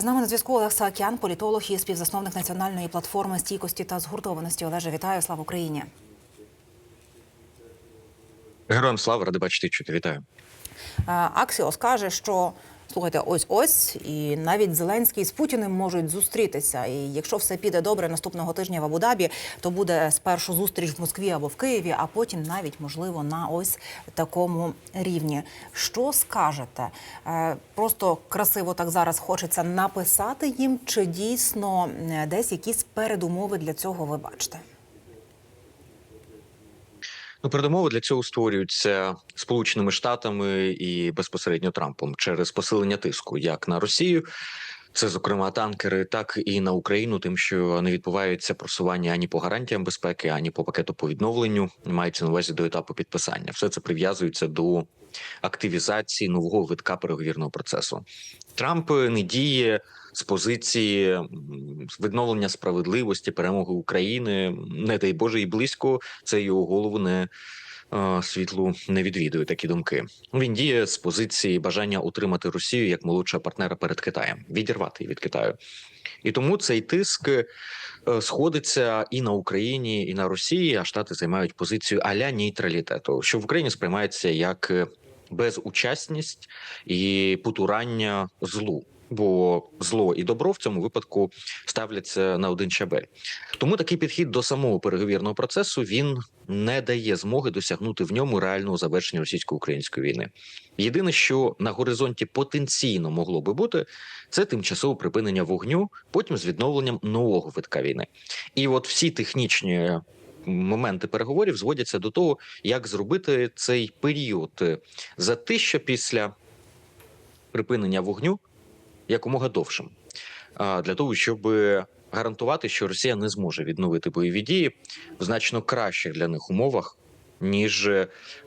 З нами на зв'язку Олег Саакян, політолог і співзасновник національної платформи стійкості та згуртованості. Олеже, вітаю, слава Україні. Героям слава, ради бачити, чути. Вітаю. Аксіос каже, що слухайте, ось ось, і навіть Зеленський з Путіним можуть зустрітися. І якщо все піде добре наступного тижня в Абу-Дабі, то буде спершу зустріч в Москві або в Києві, а потім навіть можливо на ось такому рівні. Що скажете? Е, Просто красиво так зараз хочеться написати їм, чи дійсно е, десь якісь передумови для цього ви бачите? Ну, передумови для цього створюються Сполученими Штатами і безпосередньо Трампом через посилення тиску як на Росію. Це, зокрема, танкери, так і на Україну, тим, що не відбувається просування ані по гарантіям безпеки, ані по пакету по відновленню, мається на увазі до етапу підписання. Все це прив'язується до активізації нового витка переговірного процесу. Трамп не діє з позиції відновлення справедливості, перемоги України, не дай Боже, і близько це його голову не е, світлу не відвідує такі думки. Він діє з позиції бажання утримати Росію як молодшого партнера перед Китаєм, відірвати від Китаю. І тому цей тиск е, сходиться і на Україні, і на Росії. А Штати займають позицію аля нейтралітету, що в Україні сприймається як е, безучасність і потурання злу. Бо зло і добро в цьому випадку ставляться на один щабель. Тому такий підхід до самого переговірного процесу він не дає змоги досягнути в ньому реального завершення російсько-української війни. Єдине, що на горизонті потенційно могло би бути, це тимчасове припинення вогню, потім з відновленням нового витка війни. І от всі технічні моменти переговорів зводяться до того, як зробити цей період за те, що після припинення вогню якомога довшим, для того, щоб гарантувати, що Росія не зможе відновити бойові дії в значно кращих для них умовах. Ніж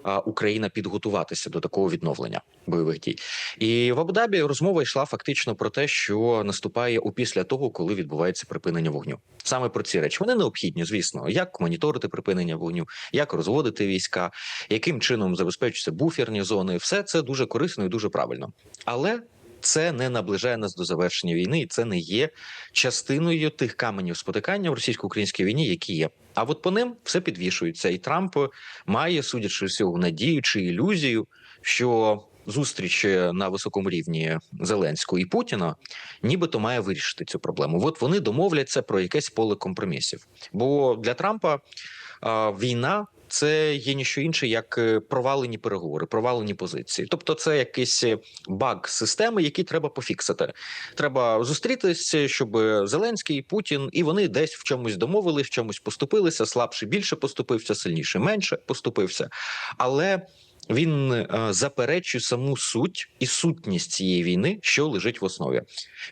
а, Україна підготуватися до такого відновлення бойових дій, і в Абу-Дабі розмова йшла фактично про те, що наступає опісля того, коли відбувається припинення вогню. Саме про ці речі вони необхідні, звісно, як моніторити припинення вогню, як розводити війська, яким чином забезпечуються буферні зони. Все це дуже корисно і дуже правильно, але це не наближає нас до завершення війни, і це не є частиною тих каменів спотикання в російсько-українській війні, які є. А от по ним все підвішується, і Трамп має, судячи з цього, надію чи ілюзію, що зустріч на високому рівні Зеленського і Путіна, нібито має вирішити цю проблему. От вони домовляться про якесь поле компромісів. Бо для Трампа війна. Це є ніщо інше, як е, провалені переговори, провалені позиції. Тобто, це якийсь е, баг системи, який треба пофіксити. Треба зустрітися, щоб Зеленський, Путін і вони десь в чомусь домовились, в чомусь поступилися. Слабше більше поступився, сильніше менше поступився. Але він е, заперечує саму суть і сутність цієї війни, що лежить в основі,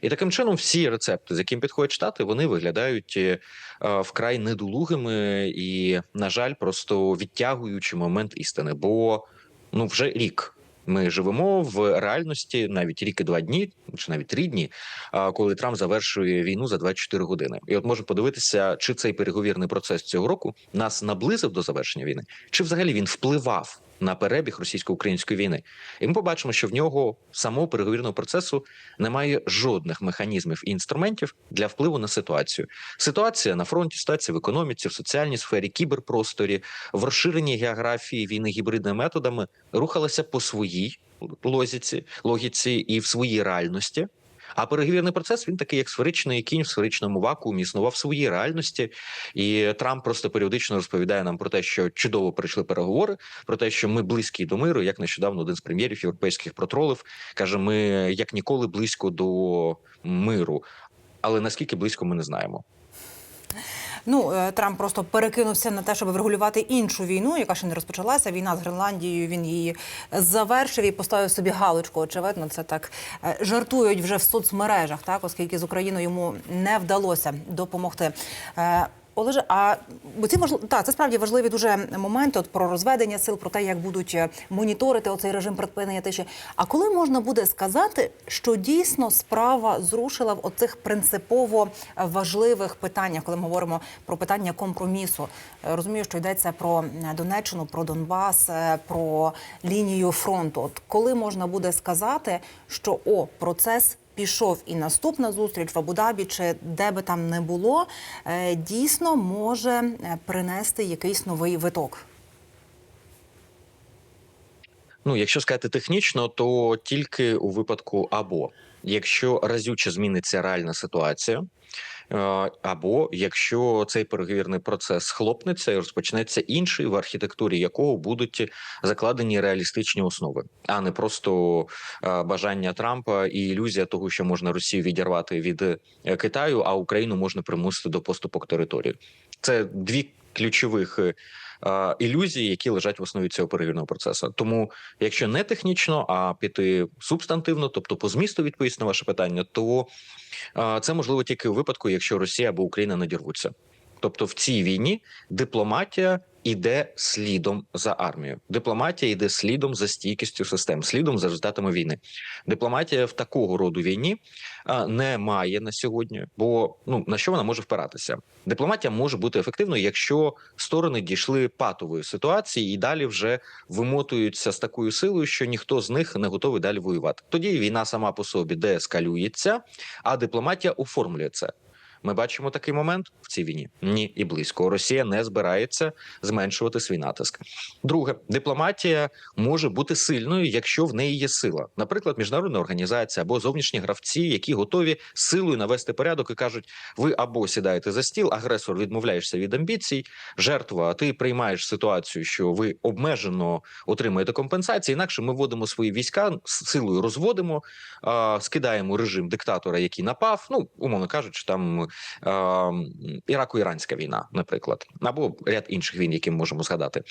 і таким чином всі рецепти, з яким підходять штати, вони виглядають е, е, вкрай недолугими і, на жаль, просто відтягуючи момент істини. Бо ну вже рік. Ми живемо в реальності навіть рік і два дні, чи навіть три дні, коли Трамп завершує війну за 24 години. І от можна подивитися, чи цей переговірний процес цього року нас наблизив до завершення війни, чи взагалі він впливав на перебіг російсько-української війни. І ми побачимо, що в нього самого переговірного процесу немає жодних механізмів і інструментів для впливу на ситуацію. Ситуація на фронті, ситуація в економіці, в соціальній сфері, кіберпросторі, в розширенні географії війни гібридними методами рухалася по своїй логіці, логіці і в своїй реальності. А переговірний процес він такий, як сферичний кінь в сферичному вакуумі існував в своїй реальності, і Трамп просто періодично розповідає нам про те, що чудово прийшли переговори, про те, що ми близькі до миру. Як нещодавно один з прем'єрів європейських протролив каже: ми як ніколи близько до миру, але наскільки близько ми не знаємо. Ну е, Трамп просто перекинувся на те, щоб врегулювати іншу війну, яка ще не розпочалася. Війна з Гренландією. Він її завершив і поставив собі галочку. Очевидно, це так е, жартують вже в соцмережах, так оскільки з Україною йому не вдалося допомогти. Олеже, а ці можливо, та це справді важливі дуже моменти от про розведення сил, про те, як будуть е, моніторити оцей режим припинення тиші. А коли можна буде сказати, що дійсно справа зрушила в оцих принципово важливих питаннях, коли ми говоримо про питання компромісу? Е, Розумію, що йдеться про Донеччину, про Донбас, е, про лінію фронту. От коли можна буде сказати, що о процес пішов і наступна зустріч в Абу-Дабі, чи де би там не було, е, дійсно може е, принести якийсь новий виток. Ну, якщо сказати технічно, то тільки у випадку або якщо разюче зміниться реальна ситуація, або якщо цей переговірний процес схлопнеться і розпочнеться інший, в архітектурі якого будуть закладені реалістичні основи, а не просто е, бажання Трампа і ілюзія того, що можна Росію відірвати від е, Китаю, а Україну можна примусити до поступок території. Це дві ключових. Е, Ілюзії, які лежать в основі цього перевірного процесу, тому якщо не технічно, а піти субстантивно, тобто по змісту відповість на ваше питання, то е, це можливо тільки у випадку, якщо Росія або Україна надірвуться. Тобто в цій війні дипломатія іде слідом за армією. Дипломатія йде слідом за стійкістю систем, слідом за результатами війни. Дипломатія в такого роду війні не має на сьогодні, бо ну на що вона може впиратися? Дипломатія може бути ефективною, якщо сторони дійшли патової ситуації і далі вже вимотуються з такою силою, що ніхто з них не готовий далі воювати. Тоді війна сама по собі деескалюється, а дипломатія оформлює це. Ми бачимо такий момент в цій війні. Ні, і близько. Росія не збирається зменшувати свій натиск. Друге, дипломатія може бути сильною, якщо в неї є сила, наприклад, міжнародна організація або зовнішні гравці, які готові силою навести порядок і кажуть: ви або сідаєте за стіл, агресор відмовляєшся від амбіцій, жертва, ти приймаєш ситуацію, що ви обмежено отримаєте компенсації. Інакше ми вводимо свої війська силою розводимо, скидаємо режим диктатора, який напав. Ну умовно кажучи, там е, Ірако-Іранська війна, наприклад, або ряд інших війн, які ми можемо згадати,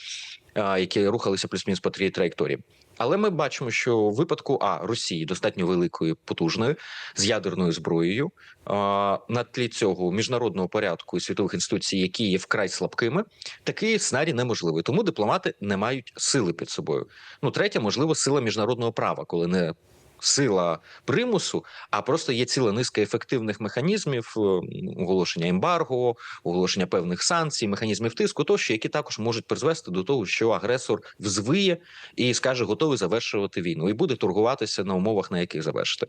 е, які рухалися плюс-мінус по трій траєкторії. Але ми бачимо, що в випадку а Росії достатньо великої, потужної з ядерною зброєю е, на тлі цього міжнародного порядку і світових інституцій, які є вкрай слабкими, такий сценарій неможливий. Тому дипломати не мають сили під собою. Ну, третє, можливо, сила міжнародного права, коли не сила примусу, а просто є ціла низка ефективних механізмів е, оголошення ембарго, оголошення певних санкцій, механізмів тиску, тощо, які також можуть призвести до того, що агресор взвиє і скаже, готовий завершувати війну, і буде торгуватися на умовах, на яких завершити.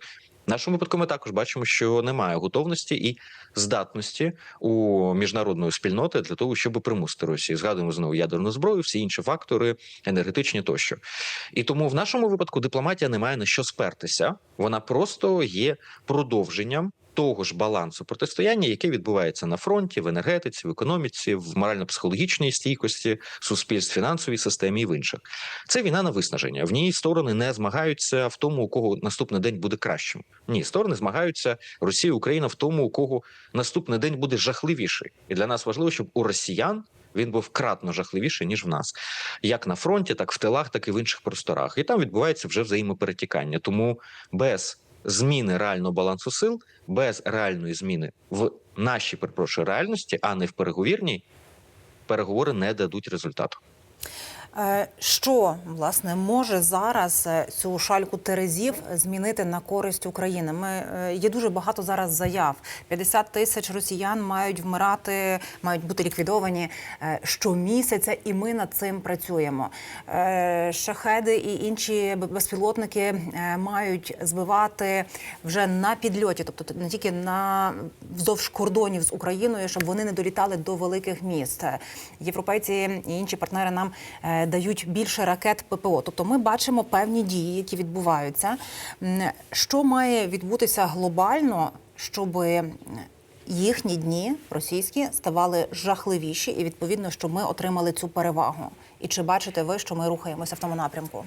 Нашому випадку ми також бачимо, що немає готовності і здатності у міжнародної спільноти для того, щоб примусити Росію. Згадуємо знову ядерну зброю, всі інші фактори енергетичні тощо. І тому в нашому випадку дипломатія не має на що спертися. Вона просто є продовженням. Того ж балансу протистояння, яке відбувається на фронті, в енергетиці, в економіці, в морально-психологічній стійкості, суспільств, фінансовій системі і в інших, це війна на виснаження. В ній сторони не змагаються в тому, у кого наступний день буде кращим. Ні, сторони змагаються Росія, Україна в тому, у кого наступний день буде жахливіший. І для нас важливо, щоб у росіян він був кратно жахливіший ніж в нас, як на фронті, так в тилах, так і в інших просторах. І там відбувається вже взаємоперетікання. Тому без зміни реального балансу сил, без реальної зміни в нашій перепрошую реальності, а не в переговірній, переговори не дадуть результату. Е, Що власне може зараз е, цю шальку терезів змінити на користь України? Ми е, є дуже багато зараз заяв. 50 тисяч росіян мають вмирати, мають бути ліквідовані щомісяця, і ми над цим працюємо. Шахеди і інші безпілотники мають збивати вже на підльоті, тобто не тільки на вздовж кордонів з Україною, щоб вони не долітали до великих міст. Європейці і інші партнери нам дають більше ракет ППО. Тобто ми бачимо певні дії, які відбуваються. Що має відбутися глобально, щоб їхні дні російські ставали жахливіші, і відповідно, щоб ми отримали цю перевагу? І чи бачите ви, що ми рухаємося в тому напрямку?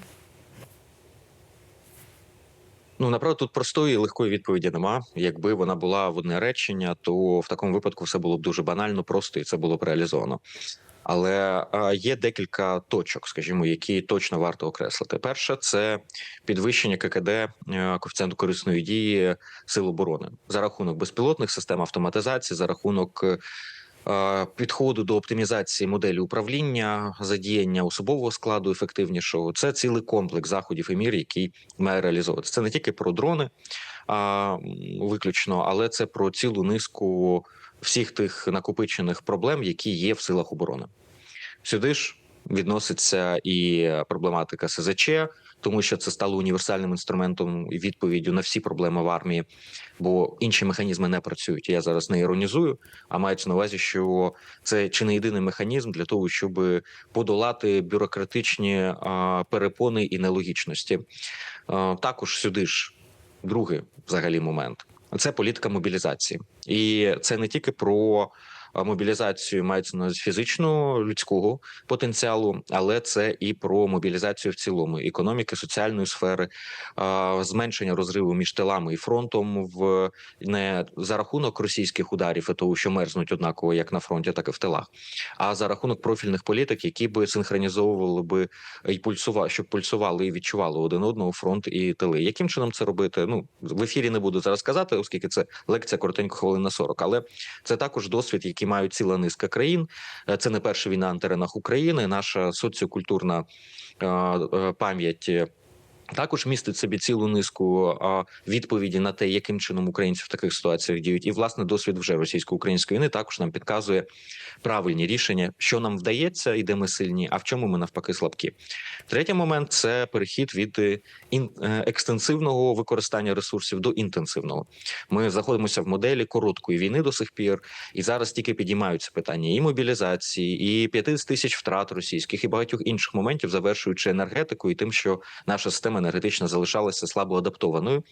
Ну направду тут простої і легкої відповіді нема. Якби вона була в одне речення, то в такому випадку все було б дуже банально, просто і це було б реалізовано. Але е, є декілька точок, скажімо, які точно варто окреслити. Перше, це підвищення ККД е, коефіцієнту корисної дії сил оборони за рахунок безпілотних систем автоматизації, за рахунок е, підходу до оптимізації моделі управління, задіяння особового складу ефективнішого. Це цілий комплекс заходів і мір, який має реалізовуватися. Це не тільки про дрони виключно, але це про цілу низку всіх тих накопичених проблем, які є в силах оборони. Сюди ж відноситься і проблематика СЗЧ, тому що це стало універсальним інструментом і відповіддю на всі проблеми в армії, бо інші механізми не працюють. Я зараз не іронізую, а мається на увазі, що це чи не єдиний механізм для того, щоб подолати бюрократичні перепони і нелогічності. Також сюди ж другий взагалі момент. Це політика мобілізації, і це не тільки про мобілізацію, мається на фізичного людського потенціалу, але це і про мобілізацію в цілому економіки, соціальної сфери, зменшення розриву між тилами і фронтом в не за рахунок російських ударів і того, що мерзнуть однаково як на фронті, так і в тилах, а за рахунок профільних політик, які би синхронізовували би і пульсували, щоб пульсували і відчували один одного фронт і тили. Яким чином це робити? Ну в ефірі не буду зараз казати, оскільки це лекція коротенько хвилин на 40, але це також досвід, який мають ціла низка країн. Е, Це не перша війна на теренах України. Наша соціокультурна е, е, пам'ять. Також містить собі цілу низку відповіді на те, яким чином українці в таких ситуаціях діють, і власне досвід вже російсько-української війни також нам підказує правильні рішення, що нам вдається і де ми сильні, а в чому ми навпаки слабкі. Третій момент це перехід від е, е, екстенсивного використання ресурсів до інтенсивного. Ми знаходимося в моделі короткої війни до сих пір, і зараз тільки підіймаються питання і мобілізації, і 50 тисяч втрат російських, і багатьох інших моментів, завершуючи енергетикою і тим, що наша система енергетична залишалася слабо адаптованою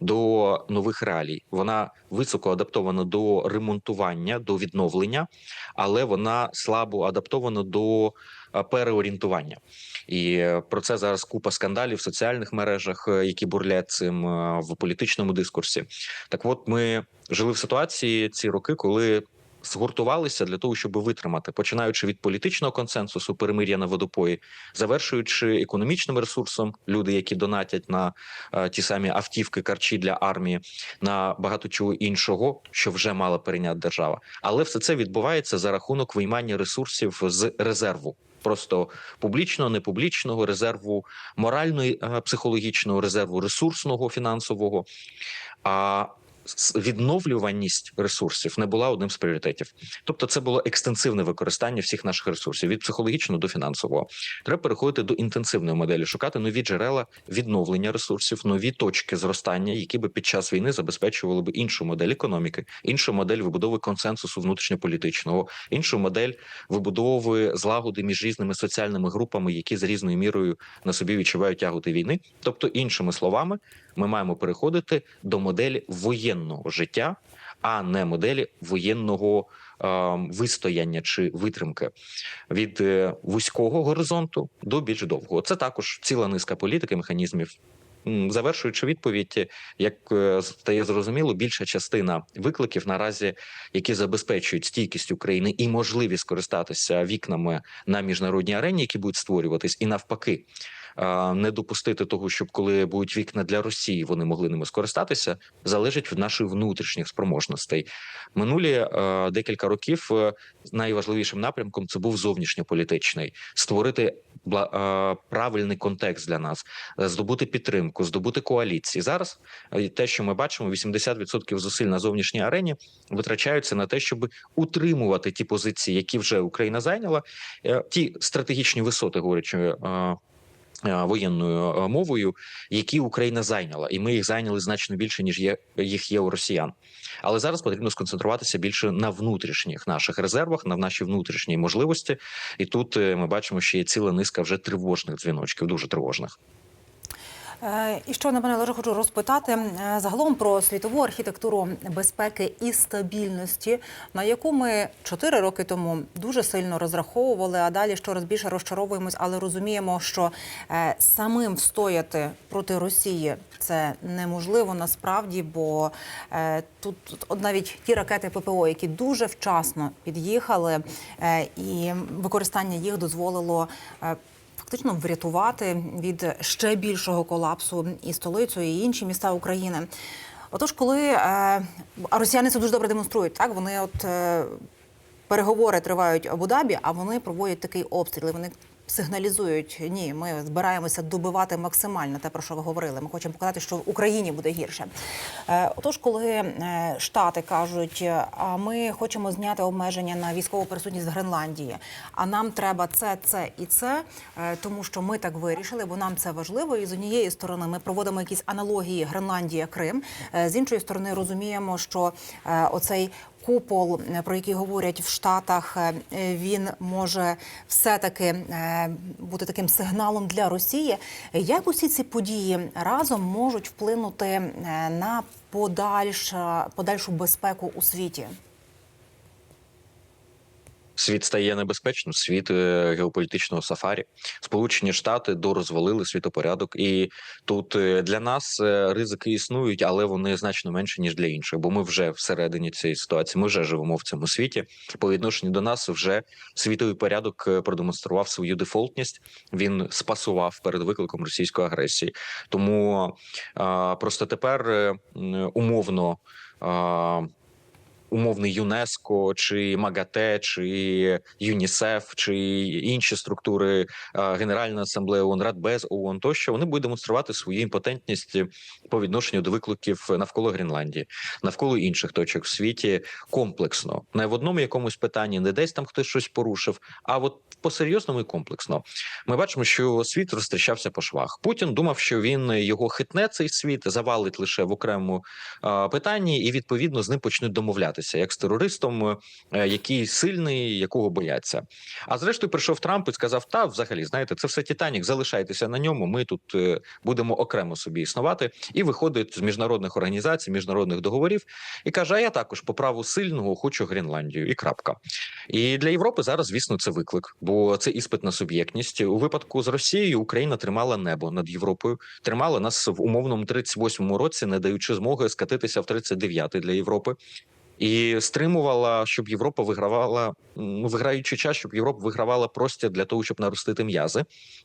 до нових реалій. Вона високо адаптована до ремонтування, до відновлення, але вона слабо адаптована до е, переорієнтування. І е, про це зараз купа скандалів в соціальних мережах, е, які бурлять цим в політичному дискурсі. Так, от ми жили в ситуації ці роки, коли. Згуртувалися для того, щоб витримати, починаючи від політичного консенсусу, перемир'я на водопої, завершуючи економічним ресурсом, люди, які донатять на е, ті самі автівки, карчі для армії, на багато чого іншого, що вже мала перейняти держава. Але все це відбувається за рахунок виймання ресурсів з резерву. Просто публічного, непублічного резерву, моральної, е, психологічного резерву, ресурсного, фінансового. А відновлюваність ресурсів не була одним з пріоритетів. Тобто, це було екстенсивне використання всіх наших ресурсів від психологічного до фінансового. Треба переходити до інтенсивної моделі, шукати нові джерела відновлення ресурсів, нові точки зростання, які би під час війни забезпечували би іншу модель економіки, іншу модель вибудови консенсусу внутрішньополітичного, іншу модель вибудови злагоди між різними соціальними групами, які з різною мірою на собі відчувають тяготи війни. Тобто, іншими словами, ми маємо переходити до моделі воєнного життя, а не моделі воєнного е, вистояння чи витримки від е, вузького горизонту до більш довгого. Це також ціла низка політики, механізмів. Завершуючи відповідь, як е, стає зрозуміло, більша частина викликів наразі, які забезпечують стійкість України і можливість скористатися вікнами на міжнародній арені, які будуть створюватись, і навпаки, не допустити того, щоб коли будуть вікна для Росії, вони могли ними скористатися, залежить від наших внутрішніх спроможностей. Минулі е, декілька років е, найважливішим напрямком це був зовнішньополітичний створити е, правильний контекст для нас, здобути підтримку, здобути коаліції. Зараз те, що ми бачимо, 80% зусиль на зовнішній арені витрачаються на те, щоб утримувати ті позиції, які вже Україна зайняла, ті стратегічні висоти, говорячи. Е, Воєнною е, мовою, які Україна зайняла, і ми їх зайняли значно більше ніж є їх є у росіян. Але зараз потрібно сконцентруватися більше на внутрішніх наших резервах, на наші внутрішні можливості. І тут е, ми бачимо, що є ціла низка вже тривожних дзвіночків, дуже тривожних. Е, І що напевне лише хочу розпитати е, загалом про світову архітектуру безпеки і стабільності, на яку ми чотири роки тому дуже сильно розраховували, а далі щораз більше розчаровуємось, але розуміємо, що е, самим встояти проти Росії це неможливо насправді, бо тут навіть ті ракети ППО, які дуже вчасно під'їхали, і використання їх дозволило. Фактично врятувати від ще більшого колапсу і столицю, і інші міста України. Отож, коли е, а росіяни це дуже добре демонструють, так вони от е, переговори тривають в Абу-Дабі, а вони проводять такий обстріл. Вони сигналізують ні, ми збираємося добивати максимально те, про що ви говорили. Ми хочемо показати, що в Україні буде гірше. Е, Отож, коли е, штати кажуть, а ми хочемо зняти обмеження на військову присутність в Гренландії, а нам треба це, це і це, е, тому що ми так вирішили, бо нам це важливо. І з однієї сторони ми проводимо якісь аналогії Гренландія, Крим. З іншої сторони, розуміємо, що оцей купол, е, про який говорять в Штатах, е, він може все-таки е, бути таким сигналом для Росії. Як усі ці події разом можуть вплинути на подальша, подальшу безпеку у світі? Світ стає небезпечним, світ е, геополітичного сафарі. Сполучені Штати дорозвалили світопорядок, і тут е, для нас е, ризики існують, але вони значно менші ніж для інших. Бо ми вже всередині цієї ситуації. Ми вже живемо в цьому світі. По відношенню до нас вже світовий порядок продемонстрував свою дефолтність. Він спасував перед викликом російської агресії. Тому просто тепер умовно. Умовний ЮНЕСКО, чи МАГАТЕ, чи ЮНІСЕФ, чи інші структури е, Генеральна асамблея ООН, Радбез ООН, тощо вони будуть демонструвати свою імпотентність по відношенню до викликів навколо Гренландії, навколо інших точок в світі комплексно, не в одному якомусь питанні, не десь там хтось щось порушив, а от по серйозному і комплексно. Ми бачимо, що світ розтріщався по швах. Путін думав, що він його хитне цей світ, завалить лише в окремому е, питанні, і відповідно з ним почнуть домовлятися, як з терористом, е, який сильний, якого бояться. А зрештою прийшов Трамп і сказав: Та, взагалі, знаєте, це все Титанік, залишайтеся на ньому. Ми тут е, будемо окремо собі існувати. І виходить з міжнародних організацій, міжнародних договорів і каже: А я також по праву сильного хочу Гренландію. І крапка. І для Європи зараз, звісно, це виклик, бо це іспит на суб'єктність. У випадку з Росією Україна тримала небо над Європою, тримала нас в умовному 38-му році, не даючи змоги скатитися в 39-й для Європи. І стримувала, щоб Європа вигравала, м, виграючи час, щоб Європа вигравала простір для того, щоб наростити м'язи.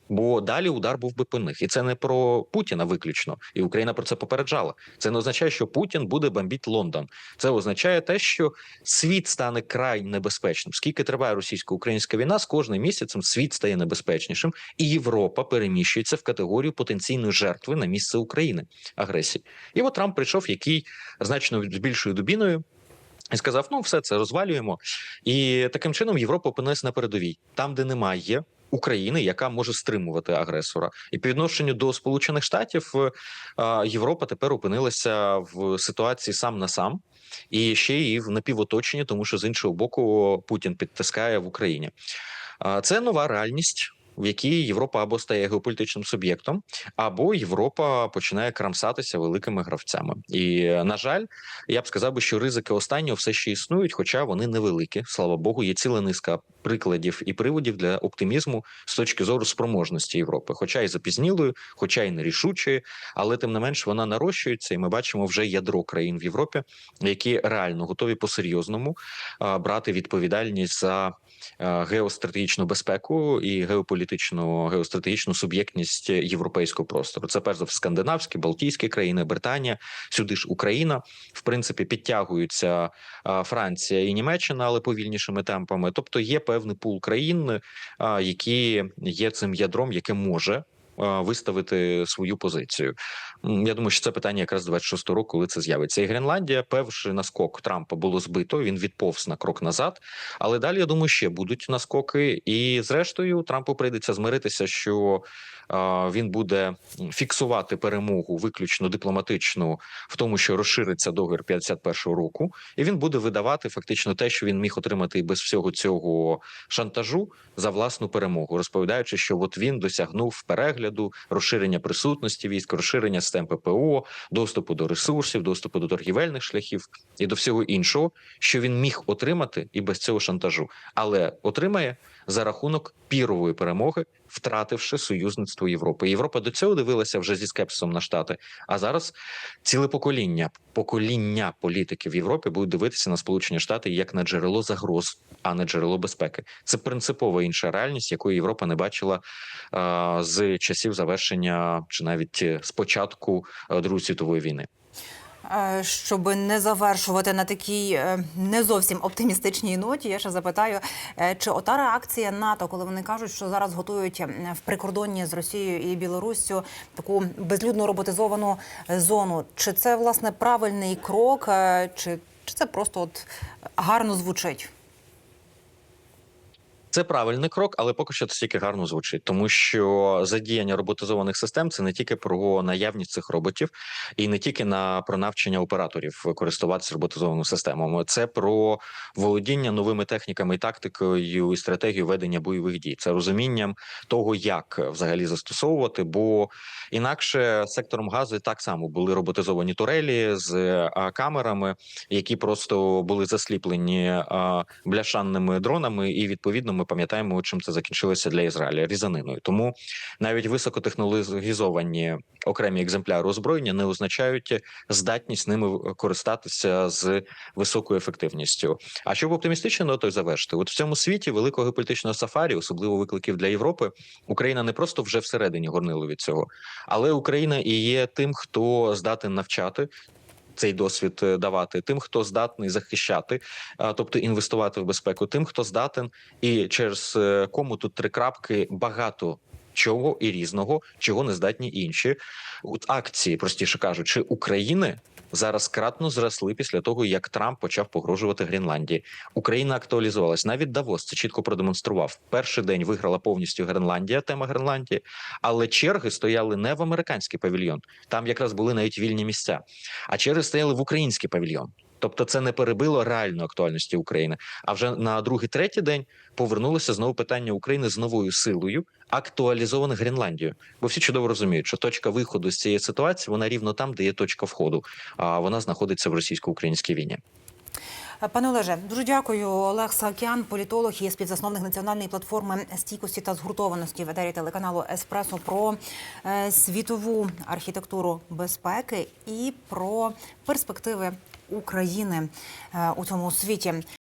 Бо далі удар був би по них, і це не про Путіна виключно. І Україна про це попереджала. Це не означає, що Путін буде бомбити Лондон. Це означає те, що світ стане край небезпечним. Скільки триває російсько-українська війна, з кожним місяцем світ стає небезпечнішим, і Європа переміщується в категорію потенційної жертви на місце України агресії. І от Трамп прийшов, який значно з більшою дубіною. І сказав: ну, все це розвалюємо. І таким чином Європа опинилась на передовій, там, де немає України, яка може стримувати агресора. І по відношенню до Сполучених Штатів е, Європа тепер опинилася в ситуації сам на сам. І ще і в напівоточенні, тому що з іншого боку Путін підтискає в Україні. Це нова реальність. В якій Європа або стає геополітичним суб'єктом, або Європа починає крамсатися великими гравцями. І на жаль, я б сказав що ризики останнього все ще існують, хоча вони невеликі. Слава Богу, є ціла низка прикладів і приводів для оптимізму з точки зору спроможності Європи, хоча і запізнілою, хоча й нерішучою, але тим не менш вона нарощується, і ми бачимо вже ядро країн в Європі, які реально готові по серйозному брати відповідальність за геостратегічну безпеку і геополітичну геостратегічну суб'єктність європейського простору. Це перш за все скандинавські, Балтійські країни, Британія, сюди ж Україна. В принципі, підтягуються е, Франція і Німеччина, але повільнішими темпами. Тобто є певний пул країн, е, які є цим ядром, яке може. Е, Виставити свою позицію. Я думаю, що це питання якраз 26 року, коли це з'явиться. І Гренландія, перший наскок Трампа було збито. Він відповз на крок назад. Але далі я думаю, ще будуть наскоки. І зрештою, Трампу прийдеться змиритися, що він буде фіксувати перемогу виключно дипломатичну в тому, що розшириться договір 51-го року, і він буде видавати фактично те, що він міг отримати і без всього цього шантажу за власну перемогу, розповідаючи, що от він досягнув перегляду, розширення присутності військ, розширення систем ППО, доступу до ресурсів, доступу до торгівельних шляхів і до всього іншого, що він міг отримати і без цього шантажу, але отримає за рахунок пірової перемоги, втративши союзництво Європи. Європа до цього дивилася вже зі скепсисом на штати. А зараз ціле покоління, покоління політиків в Європі будуть дивитися на Сполучені Штати як на джерело загроз, а не джерело безпеки. Це принципово інша реальність, якої Європа не бачила з часів завершення чи навіть е, з початку е, Другої світової війни. Е, Щоб не завершувати на такій е, не зовсім оптимістичній ноті, я ще запитаю, е, чи ота реакція НАТО, коли вони кажуть, що зараз готують в прикордонні з Росією і Білоруссю таку безлюдну роботизовану зону, чи це власне правильний крок, чи, чи це просто от гарно звучить? Це правильний крок, але поки що це тільки гарно звучить, тому що задіяння роботизованих систем це не тільки про наявність цих роботів, і не тільки на про навчання операторів користуватися роботизованими системами. Це про володіння новими техніками тактикою і стратегією ведення бойових дій. Це розумінням того, як взагалі застосовувати, бо інакше сектором газу так само були роботизовані турелі з камерами, які просто були засліплені бляшанними дронами, і відповідно ми пам'ятаємо, чим це закінчилося для Ізраїля різаниною. Тому навіть високотехнологізовані окремі екземпляри озброєння не означають здатність ними користатися з високою ефективністю. А щоб оптимістично нотою завершити, от в цьому світі великого геополітичного сафарі, особливо викликів для Європи, Україна не просто вже всередині горнило від цього, але Україна і є тим, хто здатен навчати. Цей досвід е, давати тим, хто здатний захищати, тобто інвестувати в безпеку, тим, хто здатен, і через е, кому тут три крапки багато чого і різного, чого не здатні інші. Акції, простіше кажучи, України зараз кратно зросли після того, як Трамп почав погрожувати Гренландії. Україна актуалізувалась. Навіть Давос це чітко продемонстрував. Перший день виграла повністю Гренландія, тема Гренландії, але черги стояли не в американський павільйон. Там якраз були навіть вільні місця, а черги стояли в український павільйон. Тобто це не перебило реальної актуальності України. А вже на другий, третій день повернулося знову питання України з новою силою, актуалізоване Гренландією. Бо всі чудово розуміють, що точка виходу з цієї ситуації вона рівно там, де є точка входу. А вона знаходиться в російсько-українській війні. Пане Олеже, дуже дякую. Олег Саакян, політолог і співзасновник національної платформи стійкості та згуртованості в етері телеканалу Еспресо про е, світову архітектуру безпеки і про перспективи України е, у цьому світі.